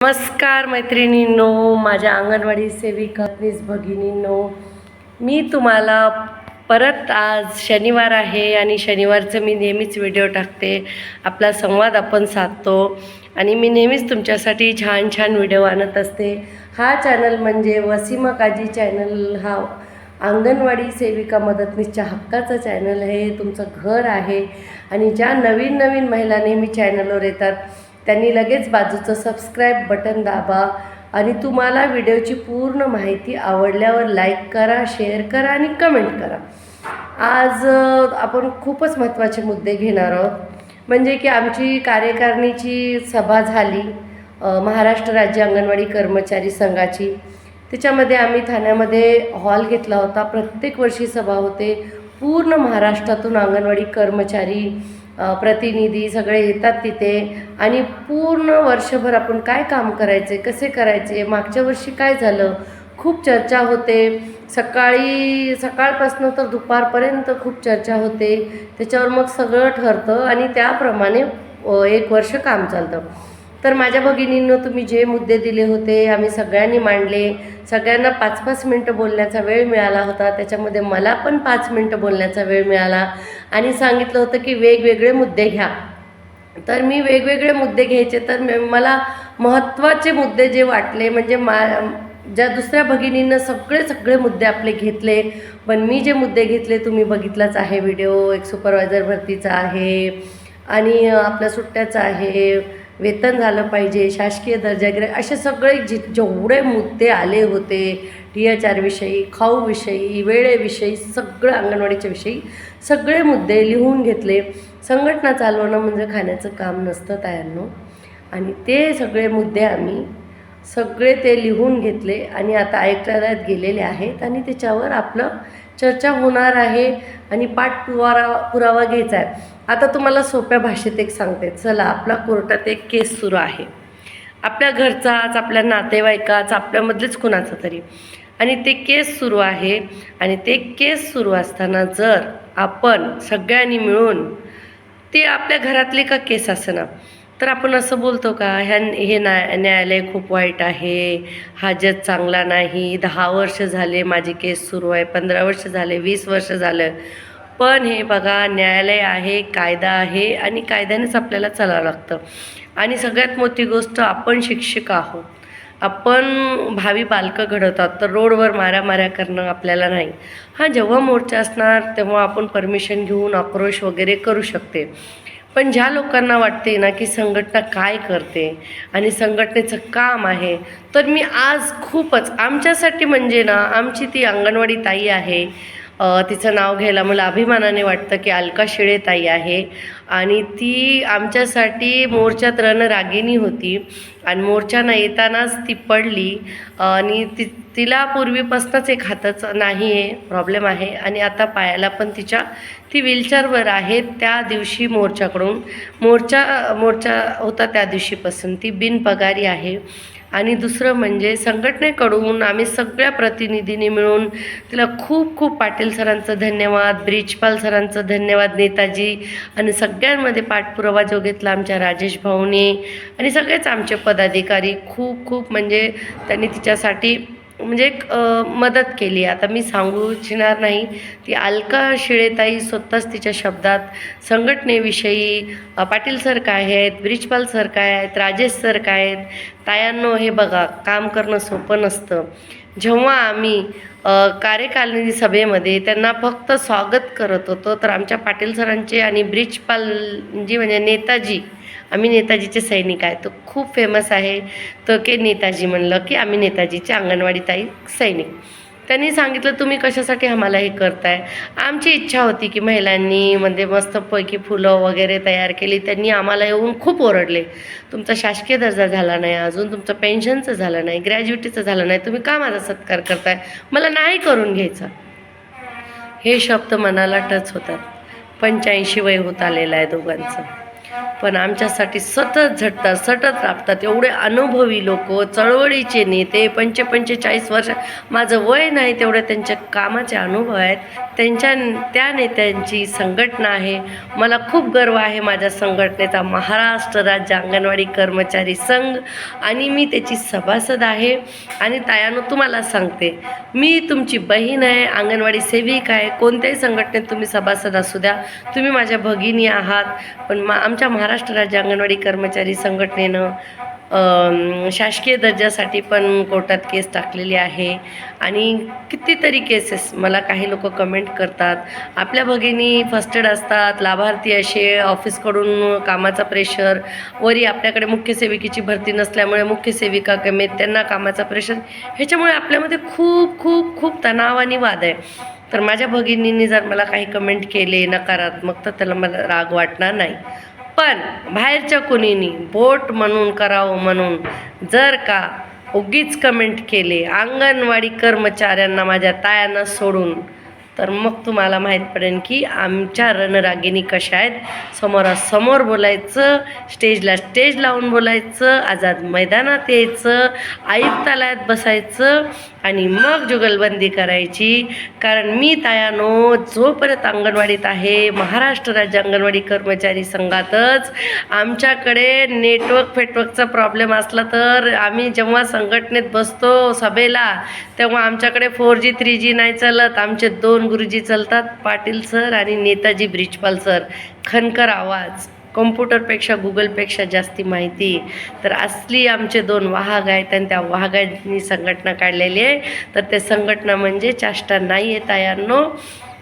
नमस्कार मैत्रिणींनो माझ्या अंगणवाडी सेविका प्लीज भगिनींनो. मी तुम्हाला परत आज शनिवार आहे आणि शनिवारचं मी नेहमीच व्हिडिओ टाकते. आपला संवाद आपण साधतो आणि मी नेहमीच तुमच्यासाठी छान छान व्हिडिओ आणत असते. हा चॅनल म्हणजे वसीमा काजी चॅनल. हा अंगणवाडी सेविका मदतनीसच्या हक्काचं चॅनल आहे. तुमचं घर आहे आणि ज्या नवीन नवीन महिला नेहमी चॅनलवर येतात त्यांनी लगेच बाजूचं सबस्क्राईब बटन दाबा आणि तुम्हाला व्हिडिओची पूर्ण माहिती आवडल्यावर लाईक करा शेअर करा आणि कमेंट करा. आज आपण खूपच महत्त्वाचे मुद्दे घेणार आहोत. म्हणजे की आमची कार्यकारिणीची सभा झाली महाराष्ट्र राज्य अंगणवाडी कर्मचारी संघाची. त्याच्यामध्ये आम्ही ठाण्यामध्ये हॉल घेतला होता. प्रत्येक वर्षी सभा होते. पूर्ण महाराष्ट्रातून अंगणवाडी कर्मचारी प्रतिनिधी सगळे येतात तिथे. आणि पूर्ण वर्षभर आपण काय काम करायचे कसे करायचे मागच्या वर्षी काय झालं? खूप चर्चा होते. सकाळी सकाळपासून तर दुपारपर्यंत खूप चर्चा होते. त्याच्यावर मग सगळं ठरतं आणि त्याप्रमाणे एक वर्ष काम चालतं. तर माझ्या भगिनींनो तुम्ही जे मुद्दे दिले होते आम्ही सगळ्यांनी मांडले. सगळ्यांना पाच पाच मिनटं बोलण्याचा वेळ मिळाला होता. त्याच्यामध्ये मला पण पाच मिनटं बोलण्याचा वेळ मिळाला. आणि सांगितलं होतं की वेगवेगळे मुद्दे घ्या. तर मी वेगवेगळे मुद्दे घ्यायचे. तर म- मला महत्त्वाचे मुद्दे जे वाटले म्हणजे मा ज्या दुसऱ्या भगिनींना सगळे सगळे मुद्दे आपले घेतले पण मी जे मुद्दे घेतले तुम्ही बघितलाच आहे. व्हिडिओ एक सुपरवायझर भरतीचा आहे. आणि आपल्या सुट्ट्याचा आहे. वेतन झालं पाहिजे शासकीय दर्जा वगैरे असे सगळे जे जेवढे मुद्दे आले होते टी एच आरविषयी खाऊविषयी वेळेविषयी सगळं अंगणवाडीच्या विषयी सगळे मुद्दे लिहून घेतले. संघटना चालवणं म्हणजे खाण्याचं काम नसतं तायांनो. आणि ते सगळे मुद्दे आम्ही सगळे ते लिहून घेतले आणि आता ऐकण्यात गेलेले आहेत आणि त्याच्यावर आपलं चर्चा होणार आहे आणि पाठपुरावा पुरावा घ्यायचा आहे. आता तुम्हाला सोप्या भाषेत एक सांगते. चला आपला कोर्टात एक केस सुरू आहे. आपल्या घरचाच आपल्या नातेवाईकाच आपल्यामधलेच कुणाचा तरी. आणि ते केस सुरू आहे आणि ते केस सुरू असताना जर आपण सगळ्यांनी मिळून ते आपल्या घरातले का केस ना तर आपण असं बोलतो का ह्या हे न्या न्यायालय खूप वाईट आहे हा जज चांगला नाही दहा वर्ष झाले माझी केस सुरू आहे पंधरा वर्ष झाले वीस वर्ष झालं. पण हे बघा न्यायालय आहे कायदा आहे आणि कायद्यानेच आपल्याला चालावं लागतं. आणि सगळ्यात मोठी गोष्ट आपण शिक्षक आहोत. आपण भावी बालकं घडवतात तर रोडवर माऱ्यामाऱ्या करणं आपल्याला नाही. हा जेव्हा मोर्चा असणार तेव्हा आपण परमिशन घेऊन आक्रोश वगैरे करू शकते. पण ज्या लोकांना वाटते ना की संघटना काय करते आणि संघटनेचं काम आहे तर मी आज खूपच आमच्यासाठी म्हणजे ना आमची ती अंगणवाडी ताई आहे तिचं नाव घ्यायला मला अभिमानाने वाटतं की अलका शिळे ताई आहे. आणि ती आमच्यासाठी मोर्चात रणरागिणी होती. आणि मोर्चानं येतानाच ती पडली. आणि ती तिला पूर्वीपासूनच एक हाताचं नाही आहे प्रॉब्लेम आहे. आणि आता पायाला पण तिच्या ती व्हीलचेअरवर आहे त्या दिवशी मोर्चाकडून. मोर्चा मोर्चा होता त्या दिवशीपासून. ती बिनपगारी आहे. आणि दुसरं म्हणजे संघटनेकडून आम्ही सगळ्या प्रतिनिधींनी मिळून तिला खूप खूप पाटील सरांचं धन्यवाद ब्रिजपाल सरांचं धन्यवाद नेताजी आणि सगळ्यांमध्ये पाठपुरावा जो घेतला आमच्या राजेश भाऊने. आणि सगळेच आमचे पदाधिकारी खूप खूप म्हणजे त्यांनी तिच्यासाठी म्हणजे एक मदत केली. आता मी सांगू इच्छिणार नाही ती अलका शिळेताई स्वतःच तिच्या शब्दात संघटनेविषयी पाटील सर काय आहेत ब्रिजपाल सर काय आहेत राजेश सर काय आहेत तायांनो हे बघा काम करणं सोपं नसतं. जेव्हा आम्ही अ, कार्यकारिणी सभेमध्ये त्यांना फक्त स्वागत करत होतो तर आमच्या पाटील सरांचे आणि ब्रिजपालजी म्हणजे नेताजी आम्ही नेताजीचे सैनिक आहे. तो खूप फेमस आहे. तो के नेताजी म्हणलं की आम्ही नेताजीचे अंगणवाडी ताई सैनिक. त्यांनी सांगितलं तुम्ही कशासाठी आम्हाला हे करताय? आमची इच्छा होती की महिलांनी म्हणजे मस्तपैकी फुलं वगैरे तयार केली. त्यांनी आम्हाला येऊन खूप ओरडले. तुमचा शासकीय दर्जा झाला नाही अजून. तुमचं पेन्शनचं झालं नाही. ग्रॅज्युएटीचं झालं नाही. तुम्ही का माझा सत्कार करताय? मला नाही करून घ्यायचं. हे शब्द मनाला टच होतात. पंच्याऐंशी वय होत आलेलं आहे दोघांचं. पण आमच्यासाठी सतत झटतात सतत राबतात. एवढे अनुभवी लोक चळवळीचे नेते पंचे पंचेचाळीस वर्ष माझं वय नाही तेवढे त्यांच्या कामाचे अनुभव आहेत. त्यांच्या त्या नेत्यांची संघटना आहे. मला खूप गर्व आहे माझ्या संघटनेचा महाराष्ट्र राज्य अंगणवाडी कर्मचारी संघ आणि मी त्याची सभासद आहे. आणि तायानो तुम्हाला सांगते मी तुमची बहीण आहे अंगणवाडी सेविका आहे. कोणत्याही संघटनेत तुम्ही सभासद असू द्या. तुम्ही माझ्या भगिनी आहात. पण मा आमच्या महाराष्ट्र राज्य अंगणवाडी कर्मचारी संघटनेनं शासकीय दर्जासाठी पण कोर्टात केस टाकलेली आहे. आणि कितीतरी केसेस मला काही लोक कमेंट करतात. आपल्या भगिनी फस्टेड असतात लाभार्थी असे ऑफिसकडून कामाचा प्रेशर वरी आपल्याकडे मुख्य सेविकेची भरती नसल्यामुळे मुख्य सेविका कमी त्यांना कामाचा प्रेशर ह्याच्यामुळे आपल्यामध्ये खूप खूप खूप तणाव आणि वाद आहे. तर माझ्या भगिनींनी जर मला काही कमेंट केले नकारात्मक तर त्याला मला राग वाटणार नाही. पण बाहेरच्या कुणीनी बोट म्हणून करावं म्हणून जर का उगीच कमेंट केले अंगणवाडी कर्मचाऱ्यांना माझ्या तायांना सोडून तर मग तुम्हाला माहीत पडेल की आमच्या रणरागिणी कशा आहेत. समोरासमोर बोलायचं स्टेजला स्टेज लावून बोलायचं आझाद मैदानात यायचं आयुक्तालयात बसायचं आणि मग जुगलबंदी करायची. कारण मी तायानो जोपर्यंत अंगणवाडीत आहे महाराष्ट्र राज्य अंगणवाडी कर्मचारी संघातच आमच्याकडे नेटवर्क फेटवर्कचा प्रॉब्लेम असला तर आम्ही जेव्हा संघटनेत बसतो सभेला तेव्हा आमच्याकडे फोर जी थ्री जी नाही चालत. आमचे दोन गुरुजी चलतात पाटील सर आणि नेताजी ब्रिजपाल सर. खनकर आवाज कॉम्प्युटरपेक्षा गुगलपेक्षा जास्ती माहिती. तर असली आमचे दोन वाहग आहेत आणि त्या वाहगांनी संघटना काढलेली आहे. तर ते संघटना म्हणजे चाष्टा नाही आहे तायांनो.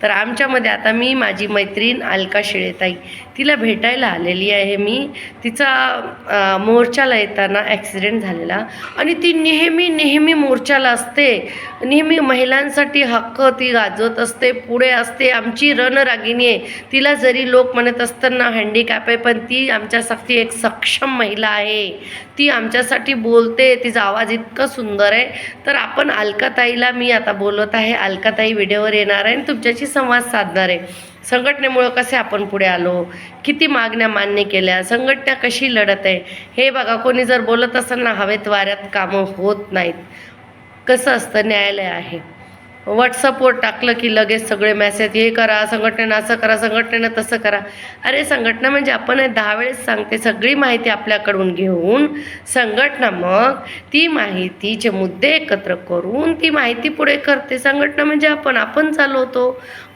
तर आमच्यामध्ये आता मी माझी मैत्रीण अलका शिळेताई तिला भेटायला आलेली आहे मी. तिचा मोर्चाला येताना ॲक्सिडेंट झालेला आणि ती नेहमी नेहमी मोर्चाला असते. नेहमी महिलांसाठी हक्क ती गाजवत असते पुढे असते आमची रणरागिणी आहे. तिला जरी लोक म्हणत असताना हँडिकॅप आहे पण ती आमच्यासाठी एक सक्षम महिला आहे. ती आमच्यासाठी बोलते तिचा आवाज इतका सुंदर आहे. तर आपण अलकाताईला मी आता बोलत आहे. अलकाताई व्हिडिओवर येणार आहे आणि तुमच्याशी संवाद साधणार. आहे संघटनेमुळं कसे आपण पुढे आलो? किती मागण्या मान्य केल्या? संघटना कशी लढत आहे? हे बघा कोणी जर बोलत असेल ना हवेत वाऱ्यात कामं होत नाहीत. कसं असतं? न्यायालय आहे. व्हॉट्सअपवर टाकलं की लगेच सगळे मेसेज हे करा संघटनेनं असं करा संघटनेनं तसं करा. अरे संघटना म्हणजे आपण दहा वेळेस सांगते सगळी माहिती आपल्याकडून घेऊन संघटना मग ती माहितीचे मुद्दे एकत्र करून ती माहिती पुढे करते. संघटना म्हणजे आपण आपण चालवतो.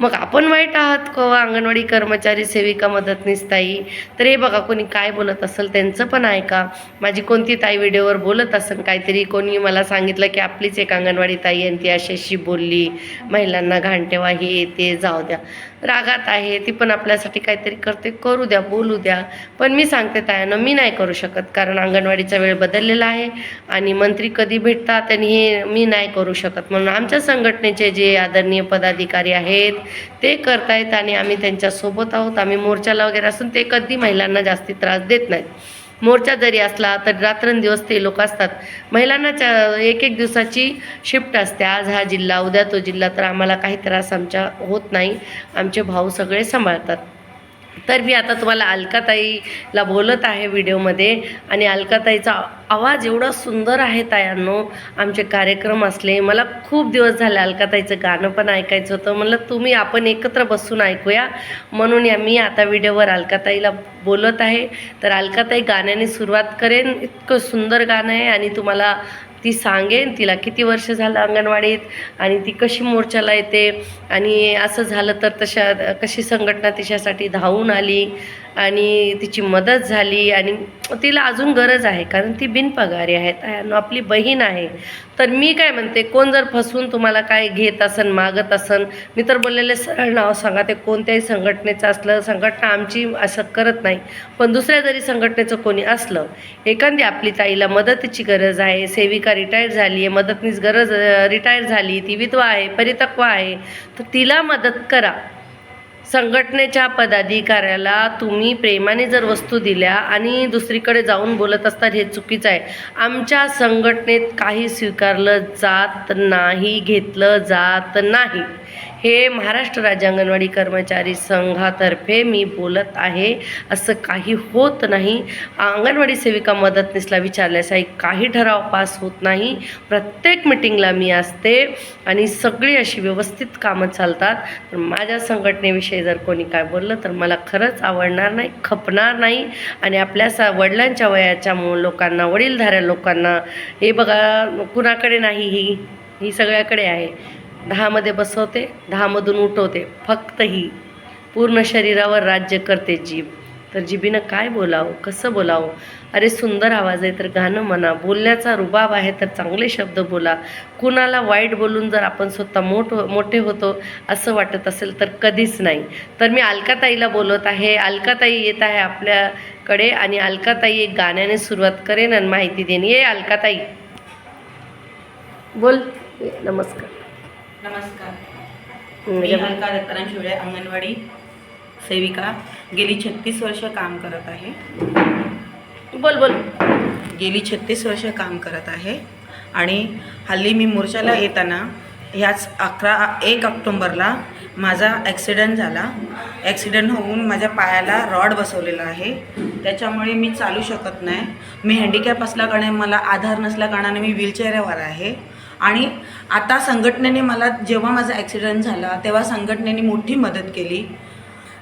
मग आपण वाईट आहात क अंगणवाडी कर्मचारी सेविका मदतनीस ताई. तर हे बघा कोणी काय बोलत असेल त्यांचं पण ऐका. माझी कोणती ताई व्हिडिओवर बोलत असेल काहीतरी कोणी मला सांगितलं की आपलीच एक अंगणवाडी ताई आणि ती अशी बोलली. बोलली महिलांना घाण ठेवा हे ते जाऊ द्या. रागात आहे ती पण आपल्यासाठी काहीतरी करते करू द्या बोलू द्या. पण मी सांगते तायानं मी नाही करू शकत कारण अंगणवाडीचा वेळ बदललेला आहे आणि मंत्री कधी भेटतात आणि हे मी नाही करू शकत. म्हणून आमच्या संघटनेचे जे आदरणीय पदाधिकारी आहेत ते करतायत आणि आम्ही त्यांच्यासोबत आहोत. आम्ही मोर्चाला वगैरे असून ते कधी महिलांना जास्ती त्रास देत नाहीत. मोर्चा जरी असला तर रात्रंदिवस ते लोक असतात. महिलांना चा एक एक दिवसाची शिफ्ट असते. आज हा जिल्हा उद्या तो जिल्हा तर आम्हाला काही त्रास आमच्या होत नाही. आमचे भाऊ सगळे सांभाळतात. तर मी आता तुम्हाला अलकाताईला बोलत आहे व्हिडिओमध्ये. आणि अलकाताईचा आवाज एवढा सुंदर आहे तायांनो. आमचे कार्यक्रम असले मला खूप दिवस झाले अलकाताईचं गाणं पण ऐकायचं होतं. म्हणलं तुम्ही आपण एकत्र बसून ऐकूया. म्हणून या मी आता व्हिडिओवर अलकाताईला बोलत आहे. तर अलकाताई गाण्याने सुरुवात करेन. इतकं सुंदर गाणं आहे आणि तुम्हाला ती सांगेन तिला किती वर्ष झालं अंगणवाडीत आणि ती कशी मोर्चाला येते. आणि असं झालं तर तशा कशी संघटना तिच्यासाठी धावून आली. आणि तिची मदत झाली आणि तिला अजून गरज आहे कारण ती बिनपगारी आहे आणि आपली बहीण आहे. तर मी काय म्हणते कोण जर फसवून तुम्हाला काय घेत असन मागत असन मी तर बोललेले सरळ नाव सांगा ते कोणत्याही संघटनेचं असलं संघटना आमची असं करत नाही पण दुसऱ्या जरी संघटनेचं कोणी असलं एखादी आपली ताईला मदतीची गरज आहे सेविका रिटायर झाली आहे मदतनीस गरज रिटायर झाली ती विधवा आहे परितक्व आहे तर तिला मदत करा. संघटनेच्या पदाधिकाऱ्याला तुम्ही प्रेमाने जर वस्तू दिल्या आणि दुसरीकडे जाऊन बोलत असतात हे चुकीचं आहे. आमच्या संघटनेत काही स्वीकारलं जात नाही घेतलं जात नाही. हे महाराष्ट्र राज्य अंगणवाडी कर्मचारी संघातर्फे मी बोलत आहे. असं काही होत नाही. अंगणवाडी सेविका मदतनीसला विचारल्याशिवाय काही ठराव पास होत नाही. प्रत्येक मिटिंगला मी असते आणि सगळी अशी व्यवस्थित कामं चालतात. तर माझ्या संघटनेविषयी जर कोणी काय बोललं तर मला खरंच आवडणार नाही खपणार नाही. आणि आपल्या सा वडिलांच्या वयाच्या लोकांना वडीलधाऱ्या लोकांना हे बघा कुणाकडे नाही ही ही सगळ्याकडे आहे. दहामध्ये बसवते दहामधून उठवते फक्त ही पूर्ण शरीरावर राज्य करते जीभ. तर जिबीनं काय बोलावं कसं बोलावं? अरे सुंदर आवाज आहे तर गाणं म्हणा बोलण्याचा रुबाब आहे तर चांगले शब्द बोला. कुणाला वाईट बोलून जर आपण स्वतः मोठ मोठे होतो असं वाटत असेल तर कधीच नाही. तर मी अलकाताईला बोलत आहे. अलकाताई येत आहे आपल्याकडे आणि अलकाताई एक गाण्याने सुरुवात करेन आणि माहिती देईन ये अलकाताई. बोल. ये, नमस्कार. नमस्कार. मी अलका दत्ताराम शिवळे अंगणवाडी सेविका. गेली छत्तीस वर्ष काम करत आहे. बोल बोल. गेली छत्तीस वर्ष काम करत आहे. आणि हल्ली मी मोर्चाला येताना ह्याच अकरा एक ऑक्टोंबरला माझा ॲक्सिडेंट झाला. ॲक्सिडेंट होऊन माझ्या पायाला रॉड बसवलेला आहे. त्याच्यामुळे मी चालू शकत नाही. मी हँडिकॅप असल्याकारणे मला आधार नसल्याकारणाने मी व्हीलचेअरवर आहे. आणि आता संघटनेने मला जेव्हा माझा ॲक्सिडेंट झाला तेव्हा संघटनेने मोठी मदत केली.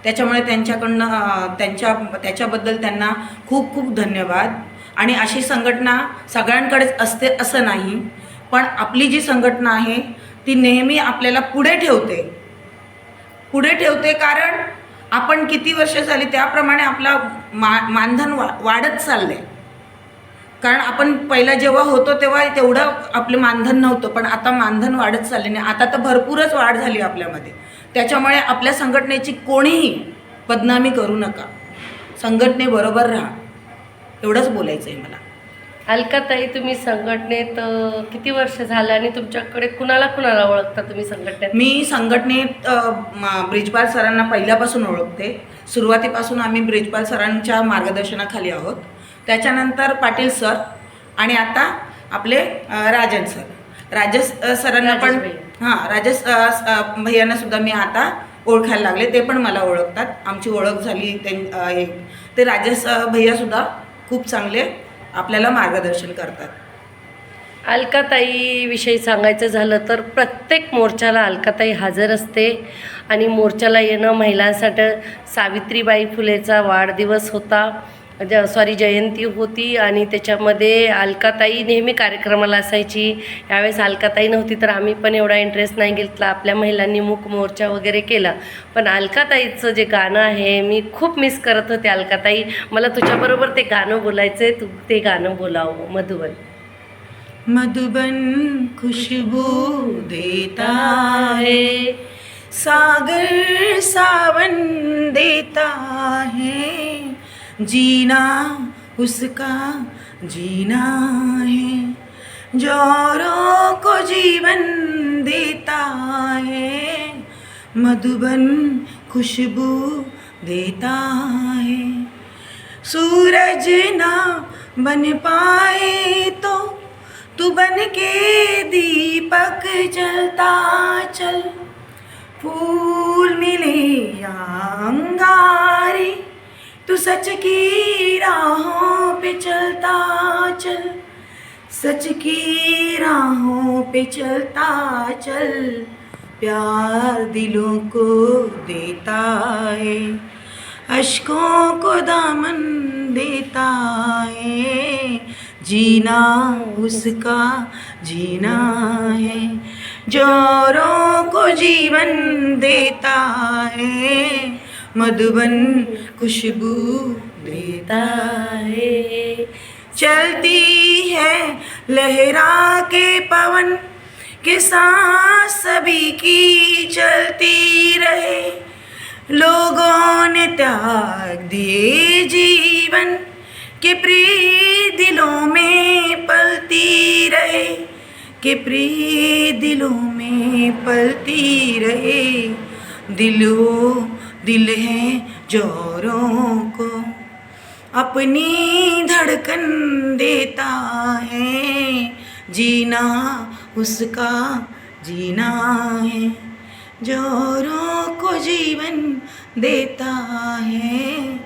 त्याच्यामुळे त्यांच्याकडनं त्यांच्या त्याच्याबद्दल त्यांना खूप खूप धन्यवाद. आणि अशी संघटना सगळ्यांकडेच असते असं नाही पण आपली जी संघटना आहे ती नेहमी आपल्याला पुढे ठेवते. पुढे ठेवते कारण आपण किती वर्ष झाली त्याप्रमाणे आपला मा मानधन वा वाढत चाललं आहे कारण आपण पहिला जेव्हा होतो तेव्हा तेवढं आपलं मानधन नव्हतं पण आता मानधन वाढत चालले नाही आता तर भरपूरच वाढ झाली आपल्यामध्ये. त्याच्यामुळे आपल्या संघटनेची कोणीही बदनामी करू नका. संघटनेबरोबर राहा. एवढंच बोलायचं आहे मला. अलकाताई तुम्ही संघटनेत अं, किती वर्ष झालं आणि तुमच्याकडे कुणाला कुणाला ओळखता तुम्ही संघटनेत? मी संघटनेत अ, म- ब्रिजपाल सरांना पहिल्यापासून ओळखते. सुरुवातीपासून आम्ही ब्रिजपाल सरांच्या मार्गदर्शनाखाली आहोत. त्याच्यानंतर पाटील सर आणि आता आपले राजन सर. राजेश सरांना पण. हां राजेश भैयांना सुद्धा मी आता ओळखायला लागले. ते पण मला ओळखतात. आमची ओळख झाली ते ते राजेश भैयासुद्धा खूप चांगले आपल्याला मार्गदर्शन करतात. अलकाताईविषयी सांगायचं झालं तर प्रत्येक मोर्चाला अलकाताई हजर असते आणि मोर्चाला येणं महिलांसाठी सावित्रीबाई फुलेचा वाढदिवस होता. ज सॉरी जयंती होती आणि त्याच्यामध्ये अलकाताई नेहमी कार्यक्रमाला असायची. यावेळेस अलकाताई नव्हती तर आम्ही पण एवढा इंटरेस्ट नाही घेतला. आपल्या महिलांनी मूक मोर्चा वगैरे केला. पण अलकाताईचं जे गाणं आहे मी खूप मिस करत होते अलकाताई. मला तुझ्याबरोबर ते गाणं बोलायचं आहे तू ते गाणं बोलावं मधुबन. मधुबन खुशबू देता है सागर सावन देता है जीना उसका जीना है। जोरों को जीवन देता है मधुबन खुशबू देता है। सूरज ना बन पाए तो तू बन के दीपक जलता चल। फूल मिले या अंगारे तू सच की राहों पे चलता चल सच की राहों पे चलता चल प्यार दिलों को देता है अशकों को दामन देता है जीना उसका जीना है जोरों को जीवन देता है मधुबन खुशबू देता है। चलती है लहरा के पवन के सांस सभी की चलती रहे। लोगों ने त्याग दिए जीवन के प्रिय दिलों में पलती रहे। के प्रिय दिलों में पलती रहे। दिल दिल है जोरों को, अपनी धड़कन देता है। जीना उसका जीना है, जोरों को जीवन देता है।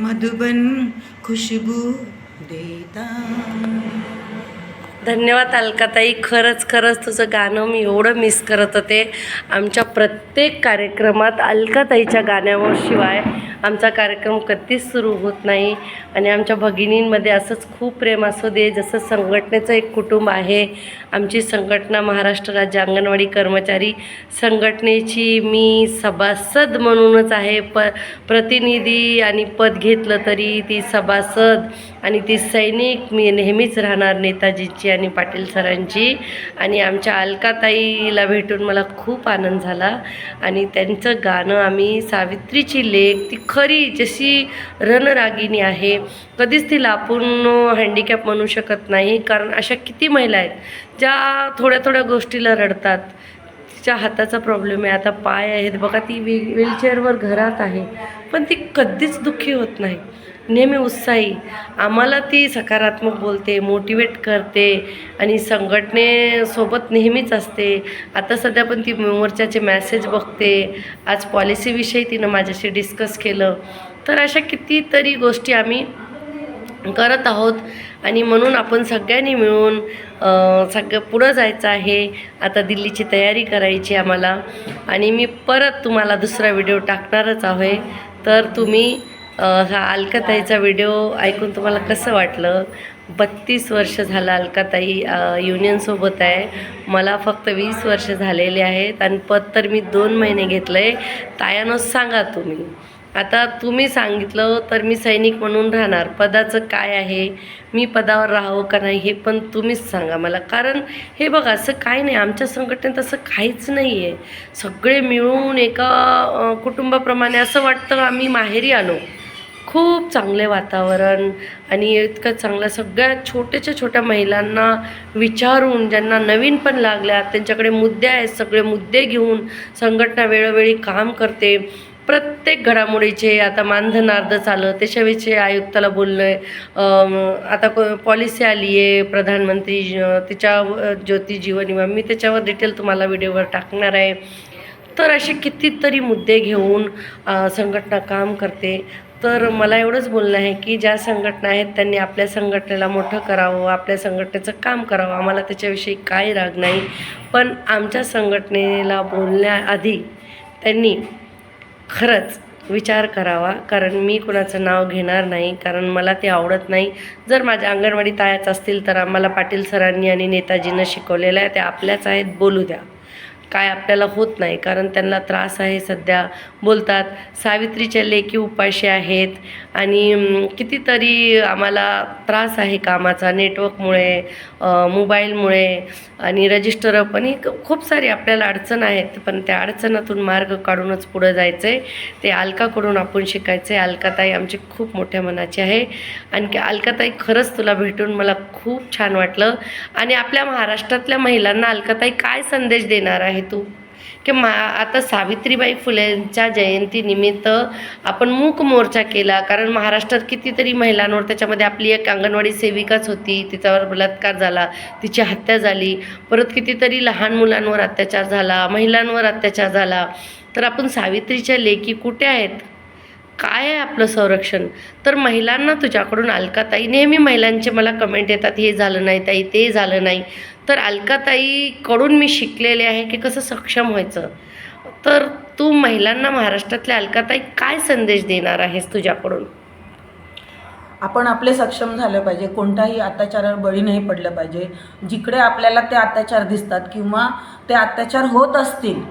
मधुबन खुशबू देता धन्यवाद अलकाताई. खरंच खरंच तुझं गाणं मी एवढं मिस करत होते. आमच्या प्रत्येक कार्यक्रमात अलकाताईच्या गाण्याशिवाय आमचा कार्यक्रम कधीच सुरू होत नाही. आणि आमच्या भगिनींमध्ये असंच खूप प्रेम असू दे जसं संघटनेचं एक कुटुंब आहे. आमची संघटना महाराष्ट्र राज्य अंगणवाडी कर्मचारी संघटनेची मी सभासद म्हणूनच आहे. प प्रतिनिधी आणि पद घेतलं तरी ती सभासद आणि ती सैनिक मी नेहमीच राहणार नेताजीची आणि पाटील सरांची. आणि आमच्या अलकाताईला भेटून मला खूप आनंद झाला. आणि त्यांचं गाणं आम्ही सावित्रीची लेख ती खरी जशी रणरागिणी आहे कधीच तिला आपण हँडिकॅप म्हणू शकत नाही. कारण अशा किती महिला आहेत ज्या थोड्या थोड्या गोष्टीला रडतात. तिच्या हाताचा प्रॉब्लेम आहे. आता पाय आहेत. बघा ती व्ही व्हीलचेअरवर घरात आहे. पण ती कधीच दुःखी होत नाही. नेहमी उत्साही. आम्हाला ती सकारात्मक बोलते मोटिवेट करते आणि संघटनेसोबत नेहमीच असते. आता सध्या पण ती मोर्चाचे मॅसेज बघते. आज पॉलिसीविषयी तिनं माझ्याशी डिस्कस केलं. तर अशा कितीतरी गोष्टी आम्ही करत आहोत आणि म्हणून आपण सगळ्यांनी मिळून सगळं पुढं जायचं आहे. आता दिल्लीची तयारी करायची आम्हाला. आणि मी परत तुम्हाला दुसरा व्हिडिओ टाकणारच आहे. तर तुम्ही हा अलकाताईचा व्हिडिओ ऐकून तुम्हाला कसं वाटलं? बत्तीस वर्ष झालं अलकाताई युनियनसोबत आहे. मला फक्त वीस वर्ष झालेले आहेत आणि पद तर मी दोन महिने घेतलं आहे तायानं सांगा तुम्ही. आता तुम्ही सांगितलं तर मी सैनिक म्हणून राहणार. पदाचं काय आहे? मी पदावर राहावं का नाही हे पण तुम्हीच सांगा मला. कारण हे बघा असं काय नाही. आमच्या संघटनेत असं काहीच नाही आहे सगळे मिळून एका कुटुंबाप्रमाणे असं वाटतं आम्ही माहेरी आलो. खूप चांगले वातावरण आणि इतकं चांगलं सगळ्या छोट्याच्या छोट्या महिलांना विचारून ज्यांना नवीन पण लागल्यात त्यांच्याकडे मुद्दे आहेत सगळे मुद्दे घेऊन संघटना वेळोवेळी काम करते. प्रत्येक घडामोडीचे आता मानधन अर्ध चालं त्याच्याविषयी आयुक्ताला बोललं आहे आता को पॉलिसी आली आहे प्रधानमंत्री त्याच्या तिच्या ज्योती जीवन विमा मी त्याच्यावर डिटेल तुम्हाला व्हिडिओवर टाकणार आहे. तर असे कितीतरी मुद्दे घेऊन संघटना काम करते. तर मला एवढंच बोलणं आहे की ज्या संघटना आहेत त्यांनी आपल्या संघटनेला मोठं करावं आपल्या संघटनेचं काम करावं. आम्हाला त्याच्याविषयी काही राग नाही. पण आमच्या संघटनेला बोलण्याआधी त्यांनी खरंच विचार करावा. कारण मी कुणाचं नाव घेणार नाही. कारण मला ते आवडत नाही. जर माझ्या अंगणवाडी तायाच असतील तर आम्हाला पाटील सरांनी आणि नेताजींना शिकवलेलं आहे. ते आपल्याच आहेत. बोलू द्या. काय आपल्याला होत नाही कारण त्यांना त्रास आहे सध्या. बोलतात सावित्रीच्या लेखी उपाशी आहेत आणि कितीतरी आम्हाला त्रास आहे कामाचा नेटवर्कमुळे मोबाईलमुळे आणि रजिस्टर पण ही खूप सारी आपल्याला अडचण आहेत पण त्या अडचणातून मार्ग काढूनच पुढं जायचं आहे ते अलकाकडून आपण शिकायचं आहे अलकाताई आमची खूप मोठ्या मनाची आहे. आणखी अलकाताई खरंच तुला भेटून मला खूप छान वाटलं. आणि आपल्या महाराष्ट्रातल्या महिलांना अलकाताई काय संदेश देणार आहे तू की मा आता सावित्रीबाई फुलेंच्या जयंतीनिमित्त आपण मूक मोर्चा केला. कारण महाराष्ट्रात कितीतरी महिलांवर त्याच्यामध्ये आपली एक अंगणवाडी सेविकाच होती. तिच्यावर बलात्कार झाला. तिची हत्या झाली. परत कितीतरी लहान मुलांवर अत्याचार झाला. महिलांवर अत्याचार झाला. तर आपण सावित्रीच्या लेखी कुठे आहेत? काय आहे आपलं संरक्षण? तर महिलांना तुझ्याकडून अलकाताई नेहमी महिलांचे मला कमेंट येतात हे झालं नाही ताई ते झालं नाही. तर अलकाताईकडून मी शिकलेले आहे की कसं सक्षम व्हायचं. तर तू महिलांना महाराष्ट्रातल्या अलकाताई काय संदेश देणार आहेस तुझ्याकडून? आपण आपले सक्षम झालं पाहिजे. कोणत्याही अत्याचारावर बळी नाही पडलं पाहिजे. जिकडे आपल्याला ते अत्याचार दिसतात किंवा ते अत्याचार होत असतील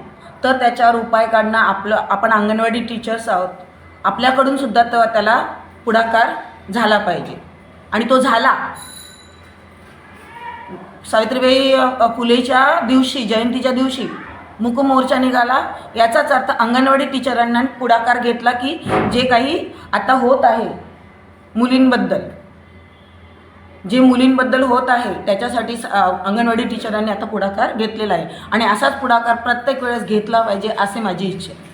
तर त्याच्यावर उपाय काढणं आपलं आपण अंगणवाडी टीचर्स आहोत. आपल्याकडून सुद्धा तो त्याला पुढाकार झाला पाहिजे. आणि तो झाला. सावित्रीबाई फुलेच्या दिवशी जयंतीच्या दिवशी मुकमोर्चा निघाला. याचाच अर्थ अंगणवाडी टीचरांना पुढाकार घेतला की जे काही आता होत आहे मुलींबद्दल. जे मुलींबद्दल होत आहे त्याच्यासाठी अंगणवाडी टीचरांनी आता पुढाकार घेतलेला आहे. आणि असाच पुढाकार प्रत्येक वेळेस घेतला पाहिजे असे माझी इच्छा आहे.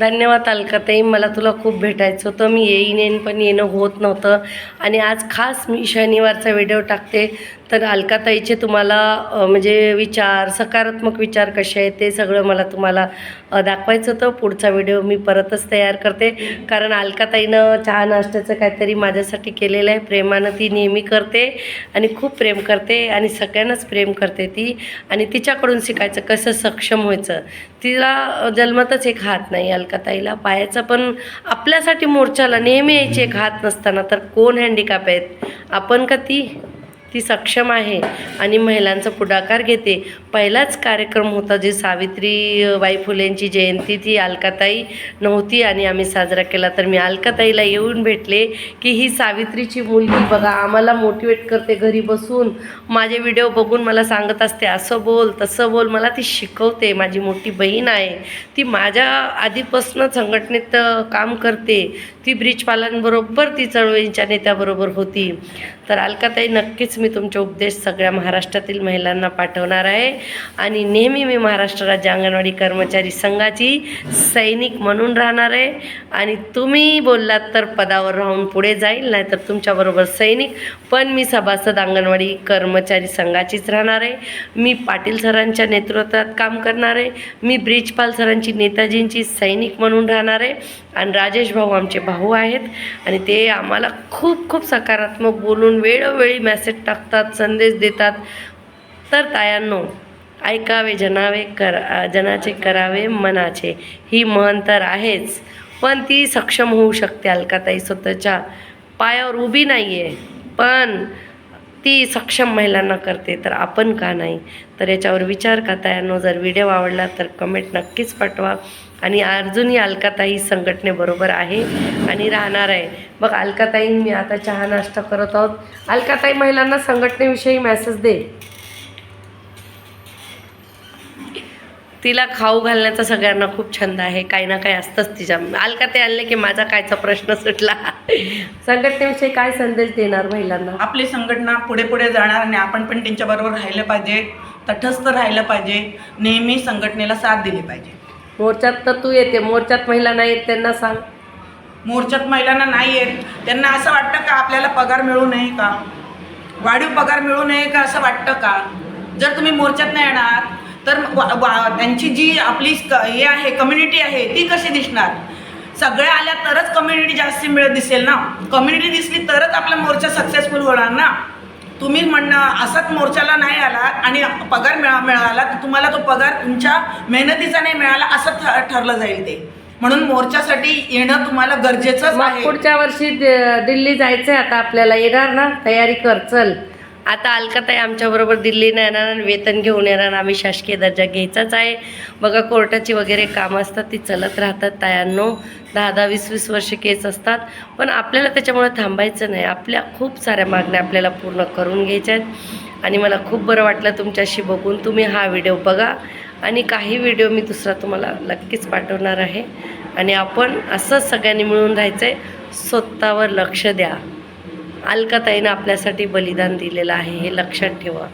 धन्यवाद अलकाताई मला तुला खूप भेटायचं होतं. मी येईन येईन पण येणं होत नव्हतं. आणि आज खास मी शनिवारचा व्हिडिओ टाकते. तर अलकाताईचे तुम्हाला म्हणजे विचार सकारात्मक विचार कसे आहेत ते सगळं मला तुम्हाला दाखवायचं होतं. पुढचा व्हिडिओ मी परतच तयार करते. कारण अलकाताईनं चहा नाश्त्याचं काहीतरी माझ्यासाठी केलेलं आहे. प्रेमानं ती नेहमी करते आणि खूप प्रेम करते आणि सगळ्यांनाच प्रेम करते ती. आणि तिच्याकडून शिकायचं कसं सक्षम व्हायचं तिला जन्मतच एक हात नाही अलकाताईला. पायाचा पण आपल्यासाठी मोर्चाला नेहमी यायची एक हात नसताना. तर कोण हँडिकॅप आहेत? आपण का ती? ती सक्षम आहे आणि महिलांचा पुढाकार घेते. पहिलाच कार्यक्रम होता जे सावित्रीबाई फुलेंची जयंती ती अलकाताई नव्हती आणि आम्ही साजरा केला. तर मी अलकाताईला येऊन भेटले की ही सावित्रीची मुलगी बघा आम्हाला मोटिवेट करते घरी बसून. माझे व्हिडिओ बघून मला सांगत असते असं बोल तसं बोल मला ती शिकवते माझी मोठी बहीण आहे. ती माझ्या आधीपासून संघटनेत काम करते. ती ब्रिजपालांबरोबर ती चळवळींच्या नेत्याबरोबर होती. तर अलकाताई नक्कीच मी तुमचे उपदेश सगळ्या महाराष्ट्रातील महिलांना पाठवणार आहे. आणि नेहमी मी महाराष्ट्र राज्य अंगणवाडी कर्मचारी संघाची सैनिक म्हणून राहणार आहे. आणि तुम्ही बोललात तर पदावर राहून पुढे जाईल नाहीतर तुमच्याबरोबर सैनिक पण मी सभासद अंगणवाडी कर्मचारी संघाचीच राहणार आहे. मी पाटील सरांच्या नेतृत्वात काम करणार आहे. मी ब्रिजपाल सरांची नेताजींची सैनिक म्हणून राहणार आहे. आणि राजेश भाऊ आमचे भाऊ आहेत. आणि ते आम्हाला खूप खूप सकारात्मक बोलून वेळोवेळी मेसेज टाकतात संदेश देतात. तर तायांनो ऐकावे जनावे कर जनाचे करावे मनाचे. ही म्हण तर आहेच पण ती सक्षम होऊ शकते अलकाताई स्वतःच्या पायावर उभी नाही आहे पण ती सक्षम महिलांना करते तर आपण का नाही? तर याच्यावर विचार करता यानो जर व्हिडिओ आवडला तर कमेंट नक्कीच पाठवा. आणि अर्जुनी अलकाताई संघटनेबरोबर आहे आणि राहणार आहे. बघ अलकाताई मी आता चहा नाश्ता करत आहोत. अलकाताई महिलांना संघटनेविषयी मॅसेज दे. तिला खाऊ घालण्याचा सगळ्यांना खूप छंद आहे. काही ना काही असतंच तिच्या. अलकाताई आणले की माझा कायचा प्रश्न सुटला. संघटनेविषयी काय संदेश देणार महिलांना? आपली संघटना पुढे पुढे जाणार आणि आपण पण त्यांच्याबरोबर राहिलं पाहिजे तटस्थ राहिलं पाहिजे नेहमी संघटनेला साथ दिली पाहिजे. मोर्चात तर तू येते. मोर्चात महिला नाही येत त्यांना सांग. मोर्चात महिलांना नाही येत. त्यांना असं वाटतं का आपल्याला पगार मिळू नये का? वाढीव पगार मिळू नये का असं वाटतं का? जर तुम्ही मोर्चात नाही येणार तर त्यांची जी आपली हे आहे कम्युनिटी आहे ती कशी दिसणार? सगळ्या आल्या तरच कम्युनिटी जास्ती मिळत दिसेल ना? कम्युनिटी दिसली तरच आपला मोर्चा सक्सेसफुल होणार ना? तुम्ही म्हणणं असाच मोर्चाला नाही आला आणि पगार मिळा मिळाला तर तुम्हाला तो पगार तुमच्या मेहनतीचा नाही मिळाला असं ठरलं जाईल ते. म्हणून मोर्चासाठी येणं तुम्हाला गरजेचंच आहे. पुढच्या वर्षी दिल्ली जायचंय आता आपल्याला. येणार ना? तयारी कर चल. आता अलकाताई आमच्याबरोबर दिल्लीनं येणार आणि वेतन घेऊन येणार. आम्ही शासकीय दर्जा घ्यायचाच आहे. बघा कोर्टाची वगैरे कामं असतात ती चलत राहतात तायांनो. दहा दहा वीस वीस वर्ष केस असतात. पण आपल्याला त्याच्यामुळे थांबायचं नाही. आपल्या खूप साऱ्या मागण्या आपल्याला पूर्ण करून घ्यायच्या आहेत. आणि मला खूप बरं वाटलं तुमच्याशी बघून. तुम्ही हा व्हिडिओ बघा. आणि काही व्हिडिओ मी दुसरा तुम्हाला नक्कीच पाठवणार आहे. आणि आपण असंच सगळ्यांनी मिळून राहायचं आहे स्वतःवर लक्ष द्या. अलकाताईनं आपल्यासाठी बलिदान दिलेलं आहे हे लक्षात ठेवा.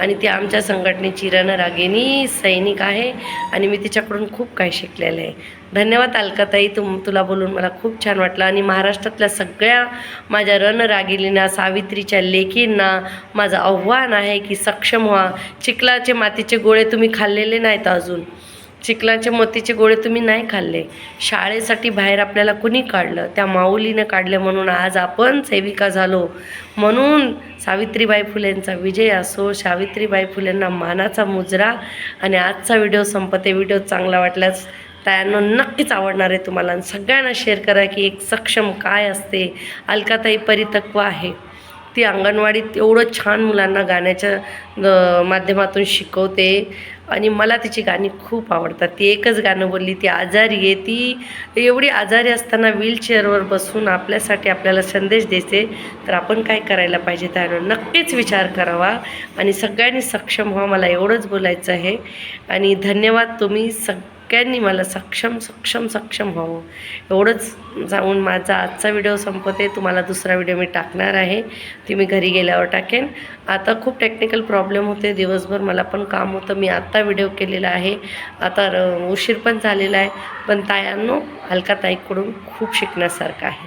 आणि ती आमच्या संघटनेची रणरागिणी सैनिक आहे आणि मी तिच्याकडून खूप काही शिकलेलं आहे. धन्यवाद अलकाताई तुम तुला बोलून मला खूप छान वाटलं. आणि महाराष्ट्रातल्या सगळ्या माझ्या रणरागिलींना सावित्रीच्या लेकींना माझं आव्हान आहे की सक्षम व्हा. चिखलाचे मातीचे गोळे तुम्ही खाल्लेले नाहीत अजून. चिखलाचे मोतीचे गोळे तुम्ही नाही खाल्ले. शाळेसाठी बाहेर आपल्याला कुणी काढलं? त्या माऊलीनं काढले म्हणून आज आपण सेविका झालो. म्हणून सावित्रीबाई फुलेंचा विजय असो सावित्रीबाई फुलेंना मानाचा मुजरा आणि आजचा व्हिडिओ संपते व्हिडिओ चांगला वाटल्यास त्यांना नक्कीच आवडणार आहे तुम्हाला. आणि सगळ्यांना शेअर करा की एक सक्षम काय असते. अलकाताई परितत्व आहे. ती अंगणवाडीत एवढं छान मुलांना गाण्याच्या माध्यमातून शिकवते. आणि मला तिची गाणी खूप आवडतात. ती एकच गाणं बोलली ती आजारी आहे. ती एवढी आजारी असताना व्हीलचेअरवर बसून आपल्यासाठी आपल्याला संदेश देते. तर आपण काय करायला पाहिजे त्यावर नक्कीच विचार करावा. आणि सगळ्यांनी सक्षम व्हा मला एवढंच बोलायचं आहे. आणि धन्यवाद तुम्ही सग सगळ्यांनी मला सक्षम सक्षम सक्षम व्हावं. एवढंच जाऊन माझा आजचा व्हिडिओ संपते. तुम्हाला दुसरा व्हिडिओ मी टाकणार आहे. ती मी घरी गेल्यावर टाकेन. आता खूप टेक्निकल प्रॉब्लेम होते. दिवसभर मला पण काम होतं. मी आत्ता व्हिडिओ केलेला आहे. आता र- उशीर पण झालेला आहे. पण तायांनो हलका ताईकडून खूप शिकण्यासारखं आहे.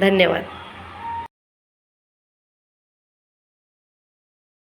धन्यवाद.